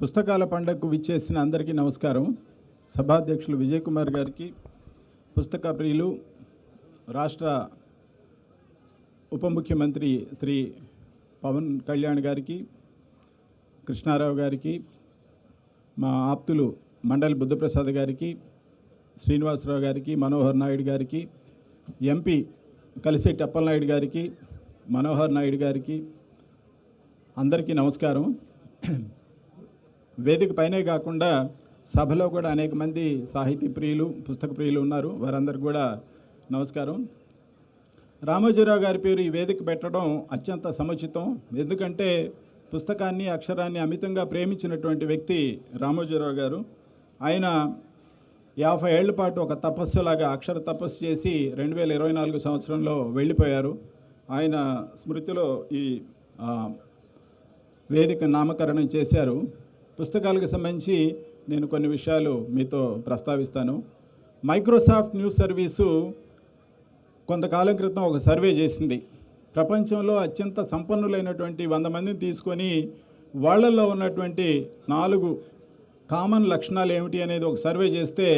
పుస్తకాల పండగకు విచ్చేసిన అందరికీ నమస్కారం. సభాధ్యక్షులు విజయ్ కుమార్ గారికి పుస్తక ప్రియులు రాష్ట్ర ఉప ముఖ్యమంత్రి శ్రీ పవన్ కళ్యాణ్ గారికి కృష్ణారావు గారికి మా ఆప్తులు మండలి బుద్ధప్రసాద్ గారికి శ్రీనివాసరావు గారికి మనోహర్ నాయుడు గారికి ఎంపీ కలిసెట్టి అప్పలనాయుడు గారికి మనోహర్ నాయుడు గారికి అందరికీ నమస్కారం. వేదిక పైనే కాకుండా సభలో కూడా అనేక మంది సాహితీ ప్రియులు పుస్తక ప్రియులు ఉన్నారు. వారందరికీ కూడా నమస్కారం. రామోజీరావు గారి పేరు ఈ వేదిక పెట్టడం అత్యంత సముచితం. ఎందుకంటే పుస్తకాన్ని అక్షరాన్ని అమితంగా ప్రేమించినటువంటి వ్యక్తి రామోజీరావు గారు. ఆయన యాభై ఏళ్ళ పాటు ఒక తపస్సులాగా అక్షర తపస్సు చేసి రెండు వేల ఇరవై నాలుగు సంవత్సరంలో వెళ్ళిపోయారు. ఆయన స్మృతిలో ఈ వేదిక నామకరణం చేశారు. పుస్తకాలకు సంబంధించి నేను కొన్ని విషయాలు మీతో ప్రస్తావిస్తాను. మైక్రోసాఫ్ట్ న్యూస్ సర్వీసు కొంతకాలం క్రితం ఒక సర్వే చేసింది. ప్రపంచంలో అత్యంత సంపన్నులైనటువంటి వంద మందిని తీసుకొని వాళ్ళల్లో ఉన్నటువంటి నాలుగు కామన్ లక్షణాలు ఏమిటి అనేది ఒక సర్వే చేస్తే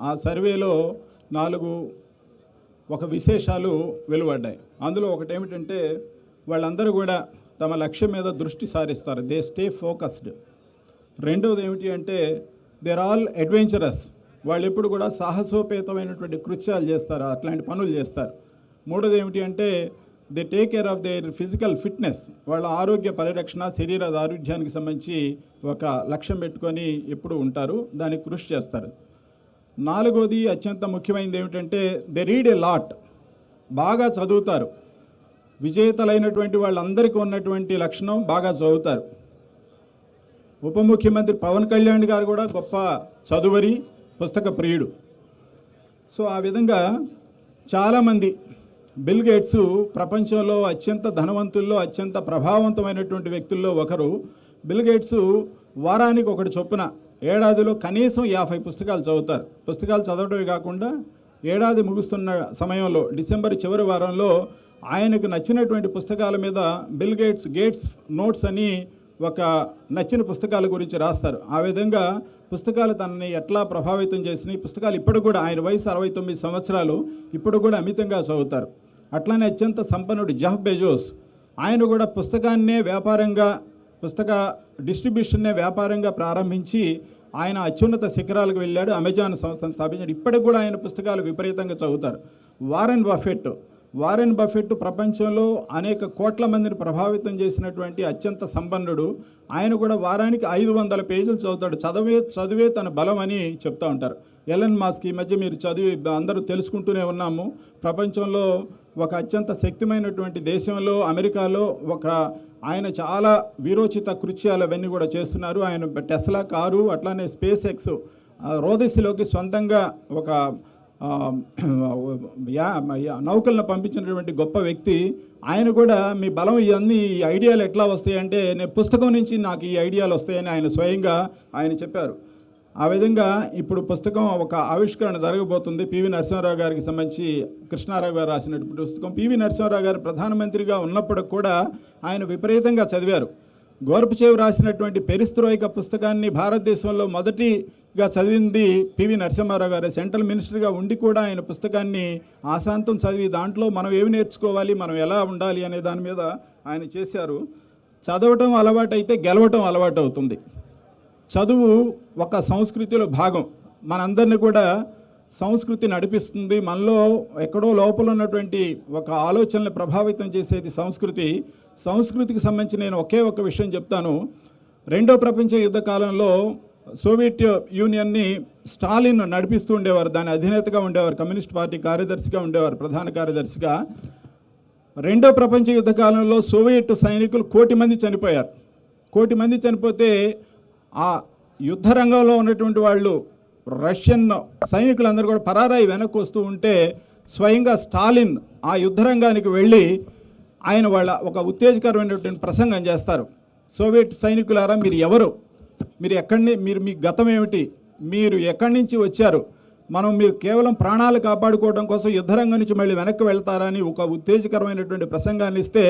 ఆ సర్వేలో నాలుగు ఒక విశేషాలు వెలువడ్డాయి. అందులో ఒకటి ఏమిటంటే వాళ్ళందరూ కూడా తమ లక్ష్యం మీద దృష్టి సారిస్తారు. దే స్టే ఫోకస్డ్ రెండవది ఏమిటి అంటే దేర్ ఆల్ అడ్వెంచరస్ వాళ్ళు ఎప్పుడు కూడా సాహసోపేతమైనటువంటి కృత్యాలు చేస్తారు అట్లాంటి పనులు చేస్తారు. మూడోది ఏమిటి అంటే they take care of their physical fitness వాళ్ళ ఆరోగ్య పరిరక్షణ శరీర ఆరోగ్యానికి సంబంధించి ఒక లక్ష్యం పెట్టుకొని ఎప్పుడు ఉంటారు దానికి కృషి చేస్తారు. నాలుగోది అత్యంత ముఖ్యమైనది ఏమిటంటే దే రీడ్ ఏ లాట్ బాగా చదువుతారు. విజేతలైనటువంటి వాళ్ళందరికీ ఉన్నటువంటి లక్షణం బాగా చదువుతారు. ఉప ముఖ్యమంత్రి పవన్ కళ్యాణ్ గారు కూడా గొప్ప చదువరి పుస్తక ప్రియుడు. సో ఆ విధంగా చాలామంది బిల్ గేట్స్ ప్రపంచంలో అత్యంత ధనవంతుల్లో అత్యంత ప్రభావవంతమైనటువంటి వ్యక్తుల్లో ఒకరు. బిల్ గేట్స్ వారానికి ఒకటి చొప్పున ఏడాదిలో కనీసం యాభై పుస్తకాలు చదువుతారు. పుస్తకాలు చదవడమే కాకుండా ఏడాది ముగుస్తున్న సమయంలో డిసెంబర్ చివరి వారంలో ఆయనకు నచ్చినటువంటి పుస్తకాల మీద బిల్ గేట్స్ గేట్స్ నోట్స్ అని ఒక నచ్చిన పుస్తకాల గురించి రాస్తారు. ఆ విధంగా పుస్తకాలు తనని ఎట్లా ప్రభావితం చేసినాయి. పుస్తకాలు ఇప్పుడు కూడా ఆయన వయసు అరవై తొమ్మిది సంవత్సరాలు ఇప్పుడు కూడా అమితంగా చదువుతారు. అట్లానే అత్యంత సంపన్నుడు జఫ్ బెజోస్. ఆయన కూడా పుస్తకాన్నే వ్యాపారంగా పుస్తక డిస్ట్రిబ్యూషన్నే వ్యాపారంగా ప్రారంభించి ఆయన అత్యున్నత శిఖరాలకు వెళ్ళాడు అమెజాన్ సంస్థను స్థాపించాడు. ఇప్పటికి కూడా ఆయన పుస్తకాలు విపరీతంగా చదువుతారు. వారెన్ బఫెట్ వారెన్ బఫెట్ ప్రపంచంలో అనేక కోట్ల మందిని ప్రభావితం చేసినటువంటి అత్యంత సంపన్నుడు. ఆయన కూడా వారానికి ఐదు వందల పేజీలు చదువుతాడు. చదివే చదివే తన బలం అని చెప్తా ఉంటారు. ఎలన్ మాస్క్ ఈ మధ్య మీరు చదివి అందరూ తెలుసుకుంటూనే ఉన్నాము. ప్రపంచంలో ఒక అత్యంత శక్తిమైనటువంటి దేశంలో అమెరికాలో ఒక ఆయన చాలా వీరోచిత కృత్యాలు అవన్నీ కూడా చేస్తున్నారు. ఆయన టెస్లా కారు అట్లానే స్పేస్ ఎక్స్ రోదసిలోకి సొంతంగా ఒక నౌకలను పంపించినటువంటి గొప్ప వ్యక్తి ఆయన కూడా మీ బలం ఇవన్నీ ఈ ఐడియాలు ఎట్లా వస్తాయంటే నేను పుస్తకం నుంచి నాకు ఈ ఐడియాలు వస్తాయని ఆయన స్వయంగా ఆయన చెప్పారు. ఆ విధంగా ఇప్పుడు పుస్తకం ఒక ఆవిష్కరణ జరగబోతుంది. పివి నరసింహారావు గారికి సంబంధించి కృష్ణారావు గారు రాసినటువంటి పుస్తకం. పివి నరసింహారావు గారు ప్రధానమంత్రిగా ఉన్నప్పుడు కూడా ఆయన విపరీతంగా చదివారు. గోర్పచేవ్ రాసినటువంటి పెరిస్త్రోయిక పుస్తకాన్ని భారతదేశంలో మొదటి గా చదివింది పివి నరసింహారావు గారు. సెంట్రల్ మినిస్టర్గా ఉండి కూడా ఆయన పుస్తకాన్ని ఆశాంతం చదివి దాంట్లో మనం ఏమి నేర్చుకోవాలి మనం ఎలా ఉండాలి అనే దాని మీద ఆయన చేశారు. చదవటం అలవాటైతే గెలవటం అలవాటు అవుతుంది చదువు ఒక సంస్కృతిలో భాగం. మనందరిని కూడా సంస్కృతి నడిపిస్తుంది. మనలో ఎక్కడో లోపల ఉన్నటువంటి ఒక ఆలోచనలు ప్రభావితం చేసేది సంస్కృతి. సంస్కృతికి సంబంధించి నేను ఒకే ఒక విషయం చెప్తాను. రెండో ప్రపంచ యుద్ధ కాలంలో సోవియట్ యూనియన్ని స్టాలిన్ నడిపిస్తూ ఉండేవారు దాని అధినేతగా ఉండేవారు కమ్యూనిస్ట్ పార్టీ కార్యదర్శిగా ఉండేవారు ప్రధాన కార్యదర్శిగా. రెండో ప్రపంచ యుద్ధ కాలంలో సోవియట్ సైనికులు కోటి మంది చనిపోయారు. కోటి మంది చనిపోతే ఆ యుద్ధ రంగంలో ఉన్నటువంటి వాళ్ళు రష్యన్ సైనికులందరూ కూడా పరారాయి వెనక్కి వస్తూ ఉంటే స్వయంగా స్టాలిన్ ఆ యుద్ధ రంగానికి వెళ్ళి ఆయన వాళ్ళ ఒక ఉత్తేజకరమైనటువంటి ప్రసంగం చేస్తారు. సోవియట్ సైనికులారా మీరు ఎవరు? మీరు ఎక్కడి మీరు మీ గతం ఏమిటి మీరు ఎక్కడి నుంచి వచ్చారు మనం మీరు కేవలం ప్రాణాలు కాపాడుకోవడం కోసం యుద్ధరంగం నుంచి మళ్ళీ వెనక్కి వెళ్తారని ఒక ఉత్తేజకరమైనటువంటి ప్రసంగాన్ని ఇస్తే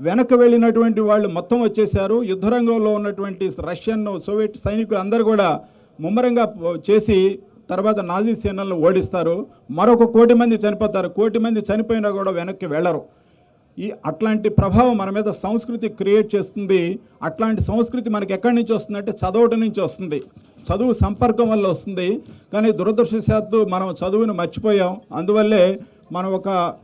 వెనక్కి వెళ్ళినటువంటి వాళ్ళు మొత్తం వచ్చేసారు యుద్ధరంగంలో ఉన్నటువంటి రష్యన్ సోవియట్ సైనికులు అందరూ కూడా ముమ్మరంగా చేసి తర్వాత నాజీ సేనలను ఓడిస్తారు. మరొక కోటి మంది చనిపోతారు. కోటి మంది చనిపోయినా కూడా వెనక్కి వెళ్ళరు. ఈ అట్లాంటి ప్రభావం మన మీద సంస్కృతి క్రియేట్ చేస్తుంది. అట్లాంటి సంస్కృతి మనకి ఎక్కడి నుంచి వస్తుందంటే చదవటం నుంచి వస్తుంది. చదువు సంపర్కం వల్ల వస్తుంది. కానీ దురదృష్టశాత్తు మనం చదువును మర్చిపోయాం. అందువల్లే మనం ఒక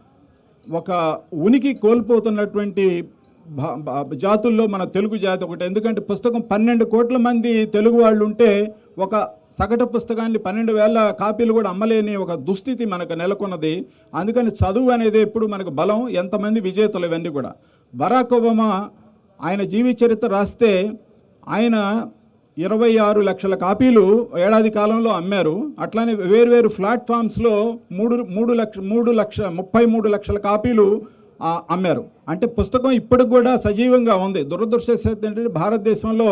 ఒక ఉనికి కోల్పోతున్నటువంటి భా- జాతుల్లో మన తెలుగు జాతి ఒకటి. ఎందుకంటే పుస్తకం పన్నెండు కోట్ల మంది తెలుగు వాళ్ళు ఉంటే ఒక సగటు పుస్తకాన్ని పన్నెండు వేల కాపీలు కూడా అమ్మలేని ఒక దుస్థితి మనకు నెలకొన్నది. అందుకని చదువు అనేది ఎప్పుడు మనకు బలం ఎంతమంది విజేతలు ఇవన్నీ కూడా. బరాక్ ఒబామా ఆయన జీవి చరిత్ర రాస్తే ఆయన ఇరవై ఆరు లక్షల కాపీలు ఏడాది కాలంలో అమ్మారు. అట్లానే వేరువేరు ప్లాట్ఫామ్స్లో మూడు మూడు లక్ష మూడు లక్ష ముప్పై మూడు లక్షల కాపీలు అమ్మారు. అంటే పుస్తకం ఇప్పటికి కూడా సజీవంగా ఉంది. దురదృష్టవశాత్తు ఏంటంటే భారతదేశంలో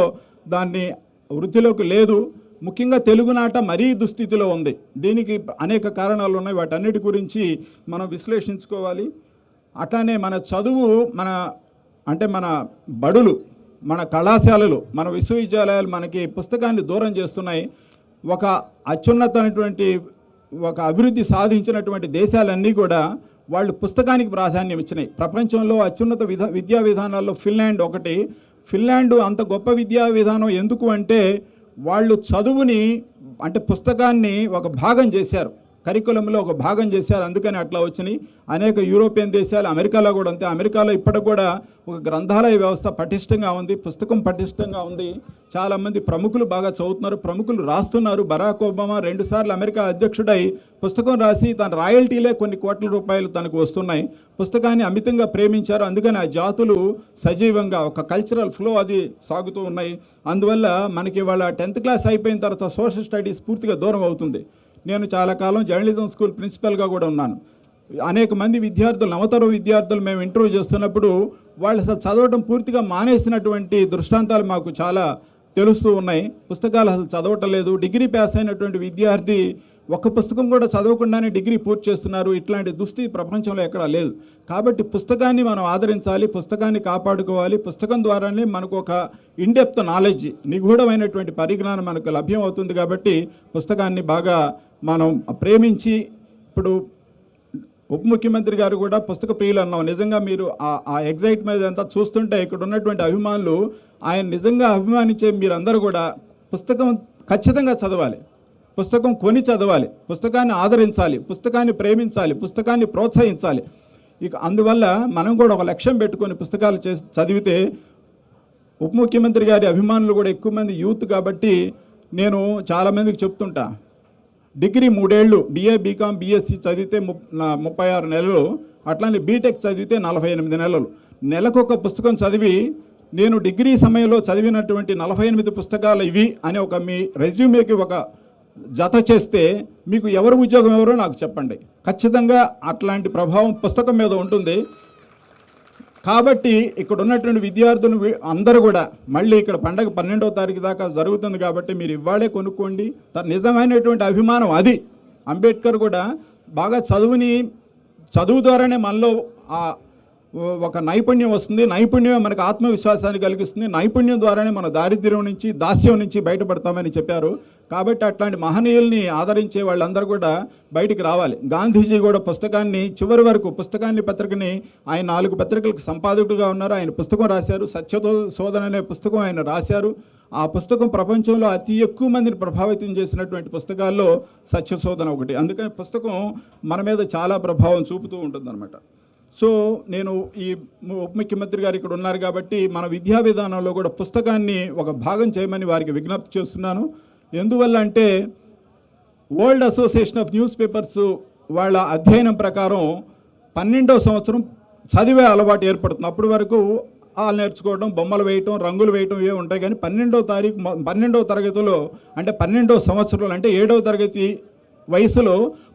దాన్ని వృద్ధిలోకి లేదు. ముఖ్యంగా తెలుగునాట మరీ దుస్థితిలో ఉంది. దీనికి అనేక కారణాలు ఉన్నాయి. వాటన్నిటి గురించి మనం విశ్లేషించుకోవాలి. అట్లానే మన చదువు మన అంటే మన బడులు మన కళాశాలలు మన విశ్వవిద్యాలయాలు మనకి పుస్తకాన్ని దూరం చేస్తున్నాయి. ఒక అత్యున్నతమైనటువంటి ఒక అభివృద్ధి సాధించినటువంటి దేశాలన్నీ కూడా వాళ్ళు పుస్తకానికి ప్రాధాన్యం ఇచ్చినాయి. ప్రపంచంలో అత్యున్నత విధా విద్యా విధానాల్లో ఫిన్లాండ్ ఒకటి. ఫిన్లాండ్ అంత గొప్ప విద్యా విధానం ఎందుకు అంటే వాళ్ళు చదువుని అంటే పుస్తకాన్ని ఒక భాగం చేశారు. కరికులంలో ఒక భాగం చేశారు అందుకని అట్లా వచ్చినాయి. అనేక యూరోపియన్ దేశాలు అమెరికాలో కూడా అంతే. అమెరికాలో ఇప్పటికి కూడా ఒక గ్రంథాలయ వ్యవస్థ పటిష్టంగా ఉంది పుస్తకం పటిష్టంగా ఉంది. చాలామంది ప్రముఖులు బాగా చదువుతున్నారు ప్రముఖులు రాస్తున్నారు. బరాక్ ఒబామా రెండుసార్లు అమెరికా అధ్యక్షుడై పుస్తకం రాసి తన రాయల్టీలే కొన్ని కోట్ల రూపాయలు తనకు వస్తున్నాయి. పుస్తకాన్ని అమితంగా ప్రేమించారు అందుకని ఆ జాతులు సజీవంగా ఒక కల్చరల్ ఫ్లో అది సాగుతూ ఉన్నాయి. అందువల్ల మనకి వాళ్ళ టెన్త్ క్లాస్ అయిపోయిన తర్వాత సోషల్ స్టడీస్ పూర్తిగా దూరం అవుతుంది. నేను చాలా కాలం జర్నలిజం స్కూల్ ప్రిన్సిపల్గా కూడా ఉన్నాను. అనేక మంది విద్యార్థులు నవతర విద్యార్థులు మేము ఇంటర్వ్యూ చేస్తున్నప్పుడు వాళ్ళు అసలు చదవటం పూర్తిగా మానేసినటువంటి దృష్టాంతాలు మాకు చాలా తెలుస్తూ ఉన్నాయి. పుస్తకాలు అసలు చదవటం లేదు. డిగ్రీ పాస్ అయినటువంటి విద్యార్థి ఒక పుస్తకం కూడా చదవకుండానే డిగ్రీ పూర్తి చేస్తున్నారు. ఇట్లాంటి దుస్థితి ప్రపంచంలో ఎక్కడా లేదు. కాబట్టి పుస్తకాన్ని మనం ఆదరించాలి పుస్తకాన్ని కాపాడుకోవాలి. పుస్తకం ద్వారానే మనకు ఒక ఇన్డెప్త్ నాలెడ్జ్ నిగూఢమైనటువంటి పరిజ్ఞానం మనకు లభ్యం అవుతుంది కాబట్టి పుస్తకాన్ని బాగా మనం ప్రేమించి ఇప్పుడు ఉప ముఖ్యమంత్రి గారు కూడా పుస్తక ప్రియులు అన్నాం. నిజంగా మీరు ఆ- ఆ ఎగ్జైట్ మీద అంతా చూస్తుంటే ఇక్కడ ఉన్నటువంటి అభిమానులు ఆయన నిజంగా అభిమానించే మీరందరూ కూడా పుస్తకం ఖచ్చితంగా చదవాలి. పుస్తకం కొని చదవాలి పుస్తకాన్ని ఆదరించాలి పుస్తకాన్ని ప్రేమించాలి పుస్తకాన్ని ప్రోత్సహించాలి. ఇక అందువల్ల మనం కూడా ఒక లక్ష్యం పెట్టుకొని పుస్తకాలు చేసి చదివితే ఉప ముఖ్యమంత్రి గారి అభిమానులు కూడా ఎక్కువ మంది యూత్ కాబట్టి నేను చాలామందికి చెప్తుంటా. డిగ్రీ మూడేళ్ళు బిఏ బీకామ్ బీఎస్సీ చదివితే ముప్పై ఆరు నెలలు అట్లానే బీటెక్ చదివితే నలభై ఎనిమిది నెలలు. నెలకొక పుస్తకం చదివి నేను డిగ్రీ సమయంలో చదివినటువంటి నలభై ఎనిమిది పుస్తకాలు ఇవి అని ఒక మీ రెజ్యూమేకి ఒక జత చేస్తే మీకు ఎవరు ఉద్యోగం ఎవరో నాకు చెప్పండి. ఖచ్చితంగా అట్లాంటి ప్రభావం పుస్తకం మీద ఉంటుంది. కాబట్టి ఇక్కడ ఉన్నటువంటి విద్యార్థులు అందరూ కూడా మళ్ళీ ఇక్కడ పండగ పన్నెండవ తారీఖు దాకా జరుగుతుంది కాబట్టి మీరు ఇవాళే కొనుక్కోండి. నిజమైనటువంటి అభిమానం అది. అంబేద్కర్ కూడా బాగా చదువుని చదువు ద్వారానే మనలో ఆ ఒక నైపుణ్యం వస్తుంది. నైపుణ్యమే మనకు ఆత్మవిశ్వాసాన్ని కలిగిస్తుంది. నైపుణ్యం ద్వారానే మన దారిద్ర్యం నుంచి దాస్యం నుంచి బయటపడతామని చెప్పారు. కాబట్టి అట్లాంటి మహనీయుల్ని ఆదరించే వాళ్ళందరూ కూడా బయటికి రావాలి. గాంధీజీ కూడా పుస్తకాన్ని చివరి వరకు పుస్తకాన్ని పత్రికని ఆయన నాలుగు పత్రికలకు సంపాదకుడుగా ఉన్నారు. ఆయన పుస్తకం రాశారు. సత్యతో శోధన అనే పుస్తకం ఆయన రాశారు. ఆ పుస్తకం ప్రపంచంలో అతి ఎక్కువ మందిని ప్రభావితం చేసినటువంటి పుస్తకాల్లో సత్యశోధన ఒకటి. అందుకని పుస్తకం మన మీద చాలా ప్రభావం చూపుతూ ఉంటుందన్నమాట. సో నేను ఈ ఉప ముఖ్యమంత్రి గారు ఇక్కడ ఉన్నారు కాబట్టి మన విద్యా విధానంలో కూడా పుస్తకాన్ని ఒక భాగం చేయమని వారికి విజ్ఞప్తి చేస్తున్నాను. ఎందువల్ల అంటే world association of news papers వాళ్ళ అధ్యయనం ప్రకారం పన్నెండవ సంవత్సరం చదివే అలవాటు ఏర్పడుతుంది. అప్పటి వరకు ఆలు నేర్చుకోవడం బొమ్మలు వేయటం రంగులు వేయటం ఇవే ఉంటాయి. కానీ పన్నెండవ తారీఖు పన్నెండవ తరగతిలో అంటే పన్నెండవ సంవత్సరంలో అంటే ఏడవ తరగతి వయసులో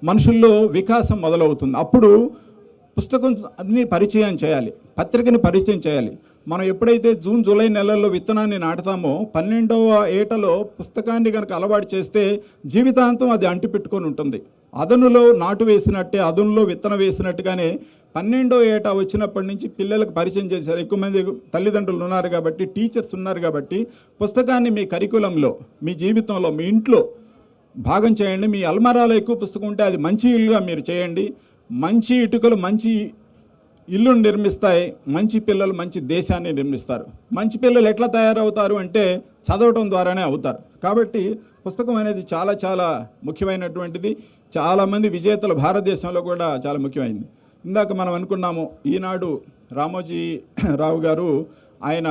మనుషుల్లో వికాసం మొదలవుతుంది. అప్పుడు పుస్తకం అన్ని పరిచయం చేయాలి పత్రికని పరిచయం చేయాలి. మనం ఎప్పుడైతే జూన్ జూలై నెలల్లో విత్తనాన్ని నాటుతామో పన్నెండవ ఏటలో పుస్తకాన్ని కనుక అలవాటు చేస్తే జీవితాంతం అది అంటిపెట్టుకొని ఉంటుంది. అదనులో నాటు వేసినట్టే అదనులో విత్తనం వేసినట్టుగానే పన్నెండో ఏట వచ్చినప్పటి నుంచి పిల్లలకు పరిచయం చేశారు. ఎక్కువ మంది తల్లిదండ్రులు ఉన్నారు కాబట్టి టీచర్స్ ఉన్నారు కాబట్టి పుస్తకాన్ని మీ కరికులంలో మీ జీవితంలో మీ ఇంట్లో భాగం చేయండి. మీ అల్మారాలో ఎక్కువ పుస్తకం ఉంటే అది మంచి ఇల్లుగా మీరు చేయండి. మంచి ఇటుకలు మంచి ఇల్లును నిర్మిస్తాయి. మంచి పిల్లలు మంచి దేశాన్ని నిర్మిస్తారు. మంచి పిల్లలు ఎట్లా తయారవుతారు అంటే చదవటం ద్వారానే అవుతారు. కాబట్టి పుస్తకం అనేది చాలా చాలా ముఖ్యమైనటువంటిది. చాలామంది విజేతలు భారతదేశంలో కూడా చాలా ముఖ్యమైనది. ఇందాక మనం అనుకున్నాము ఈనాడు రామోజీ రావు గారు ఆయన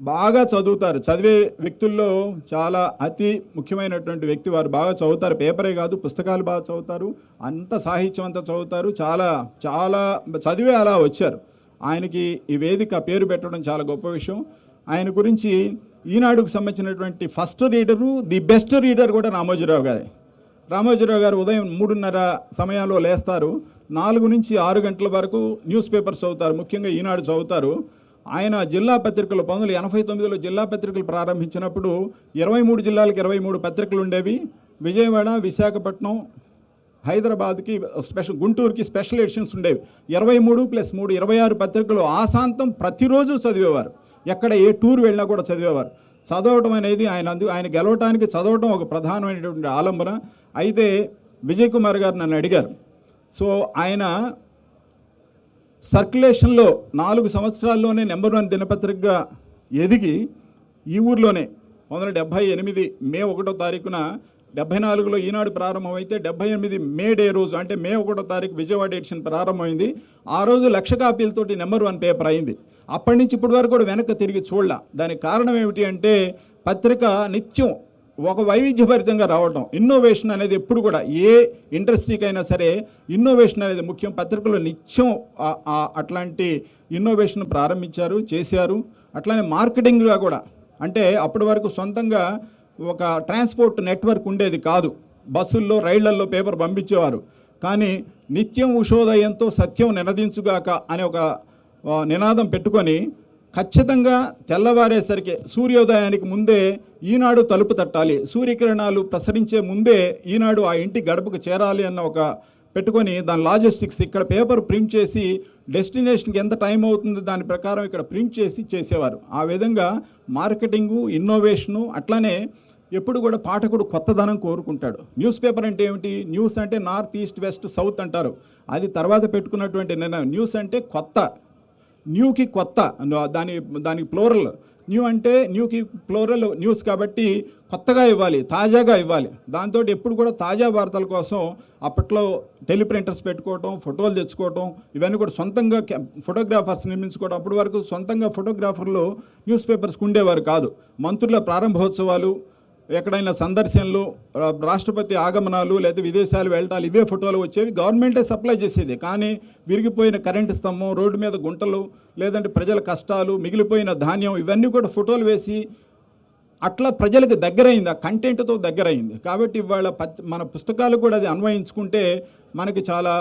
బాగా చదువుతారు. చదివే వ్యక్తుల్లో చాలా అతి ముఖ్యమైనటువంటి వ్యక్తి వారు బాగా చదువుతారు. పేపరే కాదు పుస్తకాలు బాగా చదువుతారు. అంత సాహిత్యం అంతా చదువుతారు. చాలా చాలా చదివే అలా వచ్చారు. ఆయనకి ఈ వేదిక పేరు పెట్టడం చాలా గొప్ప విషయం. ఆయన గురించి ఈనాడుకు సంబంధించినటువంటి first reader the best reader కూడా రామోజీరావు గారే. రామోజీరావు గారు ఉదయం మూడున్నర సమయంలో లేస్తారు. నాలుగు నుంచి ఆరు గంటల వరకు న్యూస్ పేపర్స్ చదువుతారు. ముఖ్యంగా ఈనాడు చదువుతారు. ఆయన జిల్లా పత్రికలు పంతొమ్మిది ఎనభై తొమ్మిదిలో జిల్లా పత్రికలు ప్రారంభించినప్పుడు ఇరవై మూడు జిల్లాలకు ఇరవై మూడు పత్రికలు ఉండేవి. విజయవాడ విశాఖపట్నం హైదరాబాద్కి స్పెషల్ గుంటూరుకి స్పెషల్ ఎడిషన్స్ ఉండేవి. ఇరవై మూడు ప్లస్ మూడు ఇరవై ఆరు పత్రికలు ఆశాంతం ప్రతిరోజు చదివేవారు. ఎక్కడ ఏ టూర్ వెళ్ళినా కూడా చదివేవారు. చదవటం అనేది ఆయన అందు ఆయన గెలవటానికి చదవటం ఒక ప్రధానమైనటువంటి ఆలంబన. అయితే విజయ్ కుమార్ గారు నన్ను అడిగారు. సో ఆయన సర్క్యులేషన్లో నాలుగు సంవత్సరాల్లోనే నెంబర్ వన్ దినపత్రికగా ఎదిగి ఈ ఊర్లోనే పంతొమ్మిది వందల డెబ్భై ఎనిమిది మే ఒకటో తారీఖున డెబ్బై నాలుగులో ఈనాడు ప్రారంభమైతే డెబ్బై ఎనిమిది మే డే రోజు అంటే మే ఒకటో తారీఖు విజయవాడ ఎడిషన్ ప్రారంభమైంది. ఆ రోజు లక్ష కాపీలతోటి నెంబర్ వన్ పేపర్ అయింది. అప్పటి నుంచి ఇప్పటి వరకు కూడా వెనక్కి తిరిగి చూడాల. దానికి కారణం ఏమిటి అంటే పత్రిక నిత్యం ఒక వైవిధ్యభరితంగా రావడం ఇన్నోవేషన్ అనేది ఎప్పుడు కూడా ఏ ఇండస్ట్రీకైనా సరే ఇన్నోవేషన్ అనేది ముఖ్యం. పత్రికలు నిత్యం అట్లాంటి ఇన్నోవేషన్ ప్రారంభించారు చేశారు. అట్లానే మార్కెటింగ్గా కూడా. అంటే అప్పటి వరకు సొంతంగా ఒక ట్రాన్స్పోర్ట్ నెట్వర్క్ ఉండేది కాదు. బస్సుల్లో రైళ్ళల్లో పేపర్ పంపించేవారు. కానీ నిత్యం ఉషోదయంతో సత్యం నినదించుగాక అనే ఒక నినాదం పెట్టుకొని ఖచ్చితంగా తెల్లవారేసరికి సూర్యోదయానికి ముందే ఈనాడు తలుపు తట్టాలి. సూర్యకిరణాలు ప్రసరించే ముందే ఈనాడు ఆ ఇంటి గడపకు చేరాలి అన్న ఒక పెట్టుకొని దాని లాజిస్టిక్స్ ఇక్కడ పేపర్ ప్రింట్ చేసి డెస్టినేషన్కి ఎంత టైం అవుతుందో దాని ప్రకారం ఇక్కడ ప్రింట్ చేసి చేసేవారు. ఆ విధంగా మార్కెటింగు ఇన్నోవేషను అట్లానే ఎప్పుడు కూడా పాఠకుడు కొత్తదనం కోరుకుంటాడు. న్యూస్ పేపర్ అంటే ఏమిటి? న్యూస్ అంటే నార్త్ ఈస్ట్ వెస్ట్ సౌత్ అంటారు. అది తర్వాత పెట్టుకున్నటువంటి నిర్ణయం. న్యూస్ అంటే కొత్త. న్యూకి కొత్త దాని దాని దానికి ప్లోరల్. న్యూ అంటే న్యూకి ప్లోరల్ న్యూస్ కాబట్టి కొత్తగా ఇవ్వాలి తాజాగా ఇవ్వాలి. దాంతో ఎప్పుడు కూడా తాజా వార్తల కోసం అప్పట్లో టెలిప్రింటర్స్ పెట్టుకోవటం ఫోటోలు తెచ్చుకోవటం ఇవన్నీ కూడా సొంతంగా ఫోటోగ్రాఫర్స్ నిర్మించుకోవడం అప్పటి వరకు సొంతంగా ఫోటోగ్రాఫర్లు న్యూస్ పేపర్స్కి ఉండేవారు కాదు. మంత్రుల ప్రారంభోత్సవాలు ఎక్కడైనా సందర్శనలు రాష్ట్రపతి ఆగమనాలు లేదా విదేశాలు వెళ్ళటాలు ఇవే ఫోటోలు వచ్చేవి. గవర్నమెంటే సప్లై చేసేది. కానీ విరిగిపోయిన కరెంటు స్తంభం రోడ్డు మీద గుంటలు లేదంటే ప్రజల కష్టాలు మిగిలిపోయిన ధాన్యం ఇవన్నీ కూడా ఫోటోలు వేసి అట్లా ప్రజలకు దగ్గరైంది. ఆ కంటెంట్తో దగ్గరైంది. కాబట్టి ఇవాళ మన పుస్తకాలు కూడా అది అన్వయించుకుంటే మనకి చాలా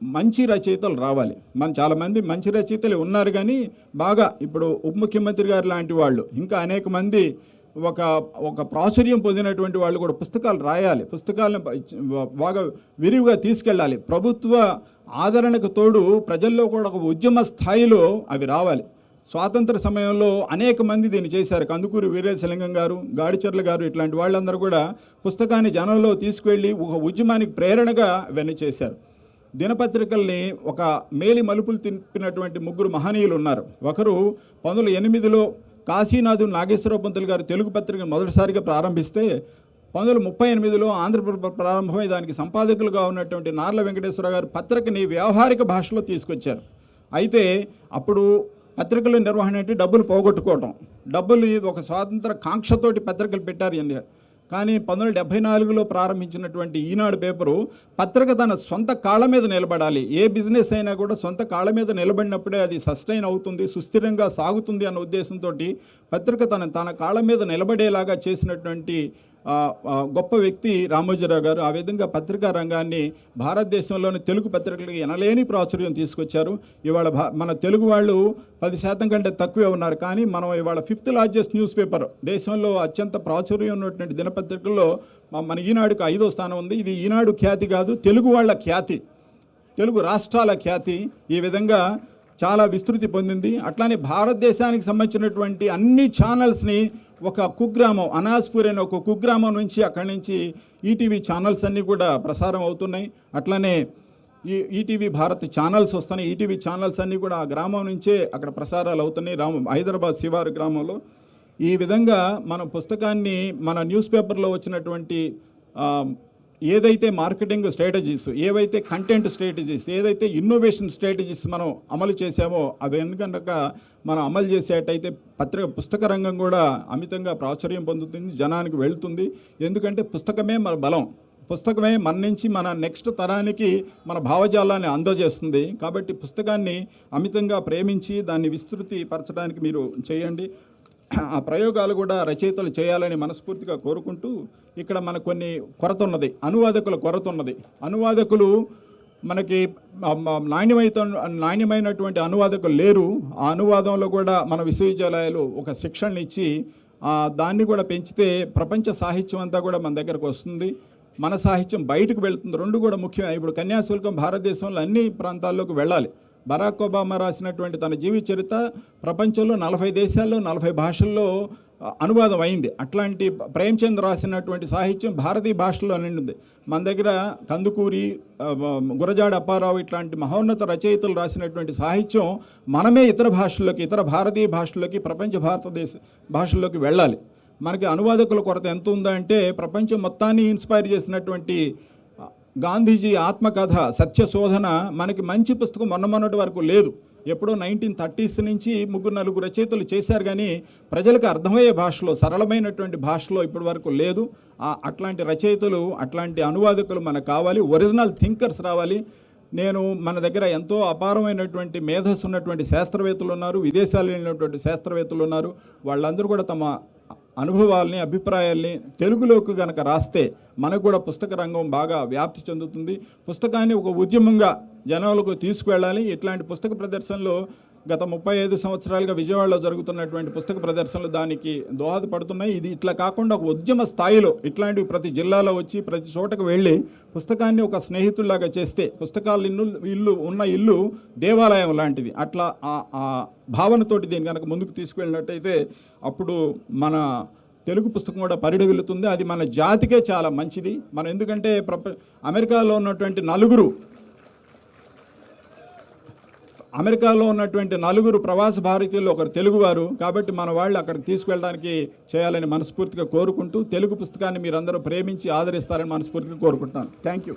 మంచి రచయితలు రావాలి. మన చాలామంది మంచి రచయితలు ఉన్నారు కానీ బాగా ఇప్పుడు ఉప ముఖ్యమంత్రి గారు లాంటి వాళ్ళు ఇంకా అనేక మంది ఒక ఒక ప్రాచుర్యం పొందినటువంటి వాళ్ళు కూడా పుస్తకాలు రాయాలి. పుస్తకాలను బాగా విరివిగా తీసుకెళ్ళాలి. ప్రభుత్వ ఆదరణకు తోడు ప్రజల్లో కూడా ఒక ఉద్యమ స్థాయిలో అవి రావాలి. స్వాతంత్ర సమయంలో అనేక మంది దీన్ని చేశారు. కందుకూరి వీరేశలింగం గారు గాడిచర్ల గారు ఇట్లాంటి వాళ్ళందరూ కూడా పుస్తకాన్ని జనంలో తీసుకువెళ్ళి ఒక ఉద్యమానికి ప్రేరణగా ఇవన్నీ చేశారు. దినపత్రికల్ని ఒక మేలి మలుపులు తిప్పినటువంటి ముగ్గురు మహనీయులు ఉన్నారు. ఒకరు పంతొమ్మిది వందల ఎనిమిదిలో కాశీనాథు నాగేశ్వర పంతులు గారు తెలుగు పత్రిక మొదటిసారిగా ప్రారంభిస్తే పంతొమ్మిది వందల ముప్పై ఎనిమిదిలో ఆంధ్రప్రభ ప్రారంభమై దానికి సంపాదకులుగా ఉన్నటువంటి నార్ల వెంకటేశ్వర గారు పత్రికని వ్యవహారిక భాషలో తీసుకొచ్చారు. అయితే అప్పుడు పత్రికల నిర్వహణ అంటే డబ్బులు పోగొట్టుకోవటం. డబ్బులు ఒక స్వాతంత్ర కాంక్షతోటి పత్రికలు పెట్టారు ఇండియా కానీ పంతొమ్మిది వందల డెబ్బై నాలుగులో ప్రారంభించినటువంటి ఈనాడు పేపరు పత్రిక తన సొంత కాళ్ళ మీద నిలబడాలి. ఏ బిజినెస్ అయినా కూడా సొంత కాళ్ళ మీద నిలబడినప్పుడే అది సస్టైన్ అవుతుంది సుస్థిరంగా సాగుతుంది అన్న ఉద్దేశంతో పత్రిక తన తన కాళ్ళ మీద నిలబడేలాగా చేసినటువంటి గొప్ప వ్యక్తి రామోజీరావు గారు ఆ విధంగా పత్రికా రంగాన్ని భారతదేశంలోని తెలుగు పత్రికలకు ఎనలేని ప్రాచుర్యం తీసుకొచ్చారు. ఇవాళ భా- మన తెలుగు వాళ్ళు పది శాతం కంటే తక్కువే ఉన్నారు. కానీ మనం ఇవాళ ఫిఫ్త్ లార్జెస్ట్ న్యూస్ పేపర్ దేశంలో అత్యంత ప్రాచుర్యం ఉన్నటువంటి దినపత్రికల్లో మన ఈనాడుకు ఐదో స్థానం ఉంది. ఇది ఈనాడు ఖ్యాతి కాదు తెలుగు వాళ్ళ ఖ్యాతి. తెలుగు రాష్ట్రాల ఖ్యాతి ఈ విధంగా చాలా విస్తృతి పొందింది. అట్లానే భారతదేశానికి సంబంధించినటువంటి అన్ని ఛానల్స్ని ఒక కుగ్రామం అనాస్పూర్ అనే ఒక కుగ్రామం నుంచి అక్కడి నుంచి ఈటీవీ ఛానల్స్ అన్నీ కూడా ప్రసారం అవుతున్నాయి. అట్లనే ఈ ఈటీవీ భారత్ ఛానల్స్ వస్తున్నాయి. ఈటీవీ ఛానల్స్ అన్నీ కూడా ఆ గ్రామం నుంచే అక్కడ ప్రసారాలు అవుతున్నాయి. రామ హైదరాబాద్ శివారు గ్రామంలో. ఈ విధంగా మన పుస్తకాన్ని మన న్యూస్ పేపర్లో వచ్చినటువంటి ఏదైతే మార్కెటింగ్ స్ట్రాటజీస్ ఏవైతే కంటెంట్ స్ట్రాటజీస్ ఏదైతే ఇన్నోవేషన్ స్ట్రాటజీస్ మనం అమలు చేశామో అవి కనుక మనం అమలు చేసేటైతే పత్రిక పుస్తక రంగం కూడా అమితంగా ప్రాచుర్యం పొందుతుంది జనానికి వెళ్తుంది. ఎందుకంటే పుస్తకమే మన బలం. పుస్తకమే మన నుంచి మన నెక్స్ట్ తరానికి మన భావజాలాన్ని అందజేస్తుంది. కాబట్టి పుస్తకాన్ని అమితంగా ప్రేమించి దాన్ని విస్తృతి పరచడానికి మీరు చేయండి. ఆ ప్రయోగాలు కూడా రచయితలు చేయాలని మనస్ఫూర్తిగా కోరుకుంటూ ఇక్కడ మనకు కొన్ని కొరత ఉన్నది అనువాదకుల కొరత ఉన్నది అనువాదకులు మనకి నాణ్యమైత నాణ్యమైనటువంటి అనువాదకులు లేరు. ఆ అనువాదంలో కూడా మన విశ్వవిద్యాలయాలు ఒక శిక్షణ ఇచ్చి దాన్ని కూడా పెంచితే ప్రపంచ సాహిత్యం అంతా కూడా మన దగ్గరకు వస్తుంది. మన సాహిత్యం బయటకు వెళ్తుంది. రెండు కూడా ముఖ్యం ఇప్పుడు కన్యాశుల్కం భారతదేశంలో అన్ని ప్రాంతాల్లోకి వెళ్ళాలి. బరాక్ ఒబామా రాసినటువంటి తన జీవిత చరిత్ర ప్రపంచంలో నలభై దేశాల్లో నలభై భాషల్లో అనువాదం అయింది. అట్లాంటి ప్రేమ్చంద్ రాసినటువంటి సాహిత్యం భారతీయ భాషలో నిండింది. మన దగ్గర కందుకూరి గురజాడ అప్పారావు ఇట్లాంటి మహోన్నత రచయితలు రాసినటువంటి సాహిత్యం మనమే ఇతర భాషల్లోకి ఇతర భారతీయ భాషల్లోకి ప్రపంచ భారతదేశ భాషల్లోకి వెళ్ళాలి. మనకి అనువాదకుల కొరత ఎంత ఉందంటే ప్రపంచం మొత్తాన్ని ఇన్స్పైర్ చేసినటువంటి గాంధీజీ ఆత్మకథ సత్యశోధన మనకి మంచి పుస్తకం మొన్న మొన్నటి వరకు లేదు. ఎప్పుడో నైన్టీన్ థర్టీస్ నుంచి ముగ్గురు నలుగురు రచయితలు చేశారు కానీ ప్రజలకు అర్థమయ్యే భాషలో సరళమైనటువంటి భాషలో ఇప్పటి వరకు లేదు. అట్లాంటి రచయితలు అట్లాంటి అనువాదకులు మనకు కావాలి. ఒరిజినల్ థింకర్స్ రావాలి. నేను మన దగ్గర ఎంతో అపారమైనటువంటి మేధస్సు ఉన్నటువంటి శాస్త్రవేత్తలు ఉన్నారు విదేశాలు వెళ్ళినటువంటి శాస్త్రవేత్తలు ఉన్నారు. వాళ్ళందరూ కూడా తమ అనుభవాల్ని అభిప్రాయాల్ని తెలుగులోకి గనక రాస్తే మనకు కూడా పుస్తక రంగం బాగా వ్యాప్తి చెందుతుంది. పుస్తకాన్ని ఒక ఉద్యమంగా జనాలకు తీసుకువెళ్ళాలి. ఇట్లాంటి పుస్తక ప్రదర్శనలో గత ముప్పై ఐదు సంవత్సరాలుగా విజయవాడలో జరుగుతున్నటువంటి పుస్తక ప్రదర్శనలు దానికి దోహదపడుతున్నాయి. ఇది ఇట్లా కాకుండా ఒక ఉద్యమ స్థాయిలో ఇట్లాంటివి ప్రతి జిల్లాలో వచ్చి ప్రతి చోటకు వెళ్ళి పుస్తకాన్ని ఒక స్నేహితుల్లాగా చేస్తే పుస్తకాలు ఇల్లు ఇల్లు ఉన్న ఇల్లు దేవాలయం లాంటిది. అట్లా ఆ- భావనతోటి దీన్ని కనుక ముందుకు తీసుకువెళ్ళినట్టయితే అప్పుడు మన తెలుగు పుస్తకం కూడా పరిడవిల్లుతుంది అది మన జాతికే చాలా మంచిది. మనం ఎందుకంటే ప్రప అమెరికాలో ఉన్నటువంటి నలుగురు అమెరికాలో ఉన్నటువంటి నలుగురు ప్రవాస భారతీయులు ఒకరు తెలుగువారు. కాబట్టి మన వాళ్ళు అక్కడికి తీసుకెళ్ళడానికి చేయాలని మనస్ఫూర్తిగా కోరుకుంటూ తెలుగు పుస్తకాన్ని మీరందరూ ప్రేమించి ఆదరిస్తారని మనస్ఫూర్తిగా కోరుకుంటున్నాను. Thank you